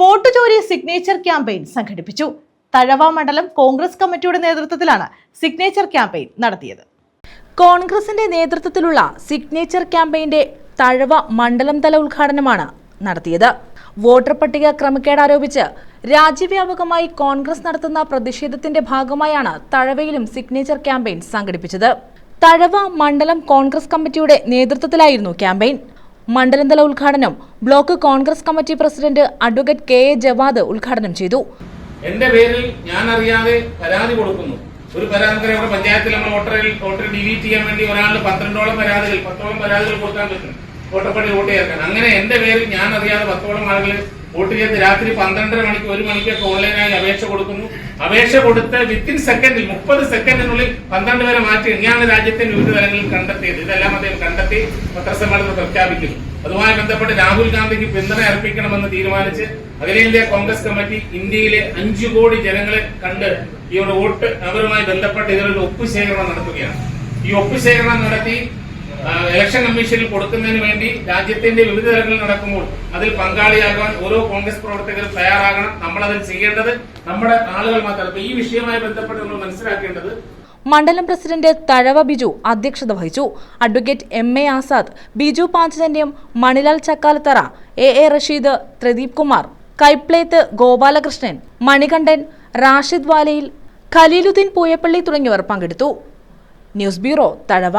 Vote ചോരി signature campaign സംഘടിപ്പിച്ചു. തഴവ മണ്ഡലം കോൺഗ്രസ് കമ്മിറ്റിയുടെ നേതൃത്വത്തിലാണ് സിഗ്നേച്ചർ ക്യാമ്പയിൻ നടത്തിയത്. കോൺഗ്രസിന്റെ നേതൃത്വത്തിലുള്ള സിഗ്നേച്ചർ ക്യാമ്പയിന്റെ തഴവ മണ്ഡലം തല ഉദ്ഘാടനമാണ് നടത്തിയത്. വോട്ടർ പട്ടിക ക്രമക്കേട് ആരോപിച്ച് രാജ്യവ്യാപകമായി കോൺഗ്രസ് നടത്തുന്ന പ്രതിഷേധത്തിന്റെ ഭാഗമായാണ് തഴവയിലും സിഗ്നേച്ചർ ക്യാമ്പയിൻ സംഘടിപ്പിച്ചത്. തഴവ മണ്ഡലം കോൺഗ്രസ് കമ്മിറ്റിയുടെ നേതൃത്വത്തിലായിരുന്നു ക്യാമ്പയിൻ മണ്ഡലം തല ഉദ്ഘാടനം block Congress committee president advocate K A Javad ഉദ്ഘാടനം ചെയ്തു. എന്റെ പേരിൽ ഞാൻ അറിയാതെ പരാതി കൊടുക്കുന്നു. ഒരു പരാതി പഞ്ചായത്തിൽ നമ്മൾ വോട്ടർ ഡിലീറ്റ് ചെയ്യാൻ വേണ്ടി ഒരാളിന് പന്ത്രണ്ടോളം പരാതികൾ പത്തോളം പരാതികൾ കൊടുക്കാൻ പറ്റും. വോട്ടപ്പള്ളി വോട്ട് ചേർക്കാൻ. അങ്ങനെ എന്റെ പേരിൽ ഞാൻ അറിയാതെ പത്തോളം ആളുകൾ വോട്ട് ചെയ്ത് രാത്രി പന്ത്രണ്ടര മണിക്ക് ഒരു മണിക്കൊക്കെ ഓൺലൈനായി അപേക്ഷ കൊടുക്കുന്നു. അപേക്ഷ കൊടുത്ത് വിത്തിൻ സെക്കൻഡിൽ മുപ്പത് സെക്കൻഡിനുള്ളിൽ പന്ത്രണ്ട് പേരെ മാറ്റി ഇങ്ങനെയാണ് രാജ്യത്തിന്റെ വിവിധ തലങ്ങളിൽ കണ്ടെത്തിയത്. ഇതെല്ലാം അദ്ദേഹം കണ്ടെത്തി പത്രസമ്മേളനത്തിൽ പ്രഖ്യാപിക്കുന്നു. അതുമായി ബന്ധപ്പെട്ട് രാഹുൽ ഗാന്ധിക്ക് പിന്തുണ അർപ്പിക്കണമെന്ന് തീരുമാനിച്ച് അഖിലേന്ത്യാ കോൺഗ്രസ് കമ്മിറ്റി ഇന്ത്യയിലെ അഞ്ചു കോടി ജനങ്ങളെ കണ്ട് ഇവരുടെ വോട്ട് അവരുമായി ബന്ധപ്പെട്ട് ഇതിലൊരു ഒപ്പുശേഖരണം നടത്തുകയാണ്. ഈ ഒപ്പുശേഖരണം നടത്തി ഇലക്ഷൻ കമ്മീഷനിൽ കൊടുക്കുന്നതിന് വേണ്ടി രാജ്യത്തിന്റെ വിവിധ തലങ്ങളിൽ നടക്കുമ്പോൾ അതിൽ പങ്കാളിയാകാൻ ഓരോ കോൺഗ്രസ് പ്രവർത്തകരും തയ്യാറാകണം. നമ്മൾ അതിൽ ചെയ്യേണ്ടത് നമ്മുടെ ആളുകൾ മാത്രം ഈ വിഷയവുമായി ബന്ധപ്പെട്ട് നമ്മൾ മനസ്സിലാക്കേണ്ടത് മണ്ഡലം പ്രസിഡന്റ് തഴവ ബിജു അധ്യക്ഷത വഹിച്ചു. Advocate M A Azad Biju Panchajanyam Manilal Chakkalathara A A Rasheed Pradeep Kumar Kaiplethu Gopalakrishnan Manikandan Rashid Valayil Khaleeluddin Pooyappally തുടങ്ങിയവർ പങ്കെടുത്തു. News bureau Thazhava.